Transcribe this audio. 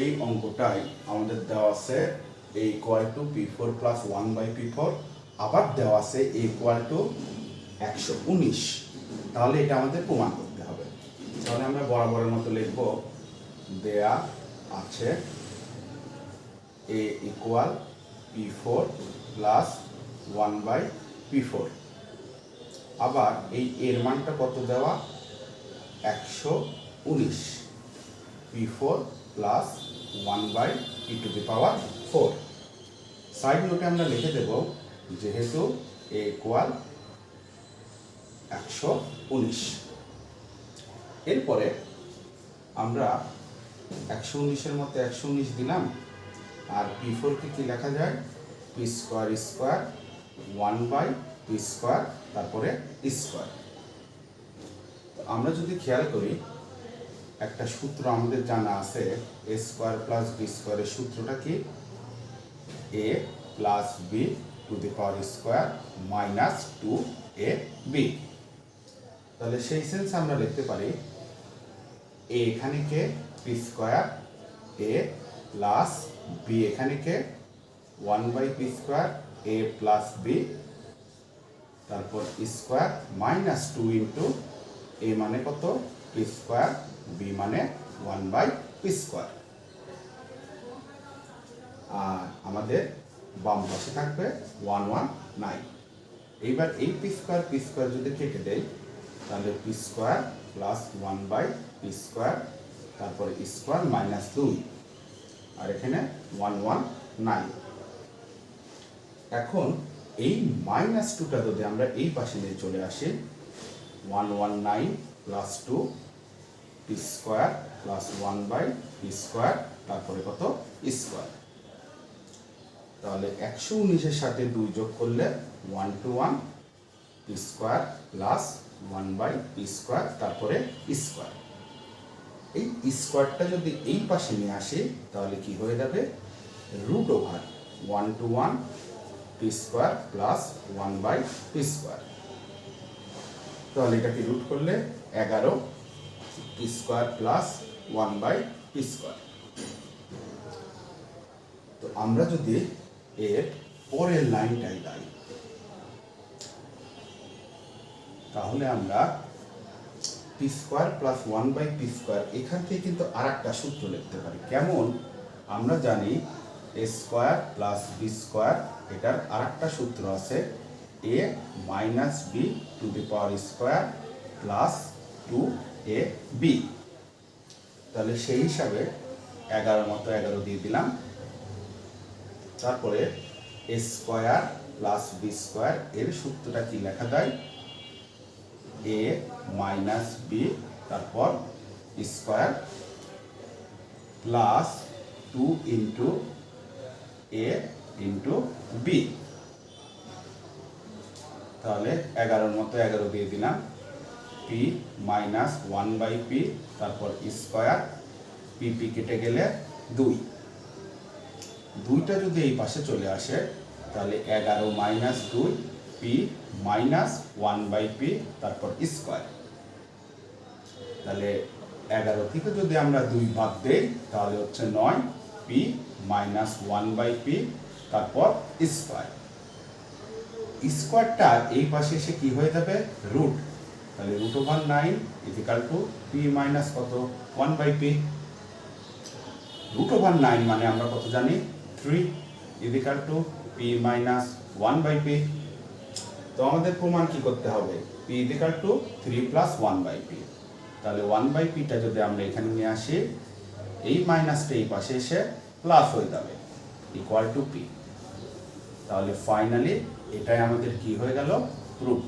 এই অঙ্কটাই আমাদের দেওয়া আছে a equal to p four plus one by p four আবার দেওয়া আছে এ ইকুয়াল টু একশো উনিশ। তাহলে এটা আমাদের প্রমাণ করতে হবে। তাহলে আমরা বরাবরের মতো লিখব, দেয়া আছে a equal p four plus one by p four আবার এই এর মানটা কত দেওয়া? একশো উনিশ। P four plus one by p to the power four side নোটে আমরা লিখে দেব যেহেতু এ ইকুয়াল একশো উনিশ। এরপরে আমরা একশো উনিশের মধ্যে একশো উনিশ দিলাম, আর পি ফোরকে কি লেখা যায়? P square square one by p square তারপরে স্কোয়ার আমরা যদি খেয়াল করি একটা সূত্র আমাদের জানা আছে এ স্কোয়ার প্লাস বি স্কোয়ারের সূত্রটা কি? A plus b to the power square minus two a b তাহলে সেই সেন্স আমরা লিখতে পারি এ এখানে কে? P square a plus b এখানে কে? One by p square a plus b তারপর square minus two into a মানে কত? পি স্কোয়ার বি মানে ওয়ান বাই পি স্কোয়ার আর আমাদের বাম পাশে থাকবে ওয়ান ওয়ান নাইন এইবার এই পি স্কোয়ার পি স্কোয়ার যদি কেটে দেয় তাহলে p square plus one by p square তারপরে স্কোয়ার মাইনাস দুই আর এখানে ওয়ান ওয়ান নাইন এখন এই মাইনাস টুটা যদি আমরা এই পাশে নিয়ে চলে আসি one one nine plus two p square plus one by p square তারপরে কত? স্কোয়ার তাহলে একশো উনিশের সাথে দুই যোগ করলে one two one p square plus one by p square তারপরে স্কোয়ার এই স্কোয়ারটা যদি এই পাশে নিয়ে আসে, তাহলে কি হয়ে যাবে? Root over one two one p square plus one by p square তাহলে এটাকে রুট করলে এগারো square plus one by p square তো আমরা যদি এর পরের লাইনটাই দাই তাহলে আমরা p square plus one by p square এখান থেকে কিন্তু আর একটা সূত্র লিখতে পারি। কেমন? আমরা জানি a square plus b square এটার আর একটা সূত্র আছে a minus b to the power square plus two a b. তাহলে সেই হিসাবে এগারো মতো এগারো দিয়ে দিলাম। তারপরে a square plus b square এর সূত্রটা কি লেখা যায়? এ মাইনাস বি, তারপর square plus two into a into b. তাহলে এগারোর মতো এগারো দিয়ে দিলাম। P minus one by p তারপর স্কোয়ার পি কেটে গেলে দুই। দুইটা যদি এই পাশে চলে আসে, তাহলে এগারো মাইনাস দুই p minus one by p তারপর স্কোয়ার তাহলে এগারো থেকে যদি আমরা দুই ভাগ দেই, তাহলে হচ্ছে নয় p minus one by p তারপর স্কোয়ার স্কোয়ারটা এই পাশে এসে কি হয়ে যাবে? রুট তাহলে root over nine equal to p minus কত? One by p root over nine মানে আমরা কত জানি? Three equal to p minus one by p তো আমাদের প্রমাণ কি করতে হবে? P equal to three plus one by p তাহলে ওয়ান বাই পিটা যদি আমরা এখানে নিয়ে আসি, এই মাইনাসটা এই পাশে এসে প্লাস হয়ে যাবে। ইকুয়াল টু পি তাহলে ফাইনালি এটাই আমাদের কি হয়ে গেল? রুট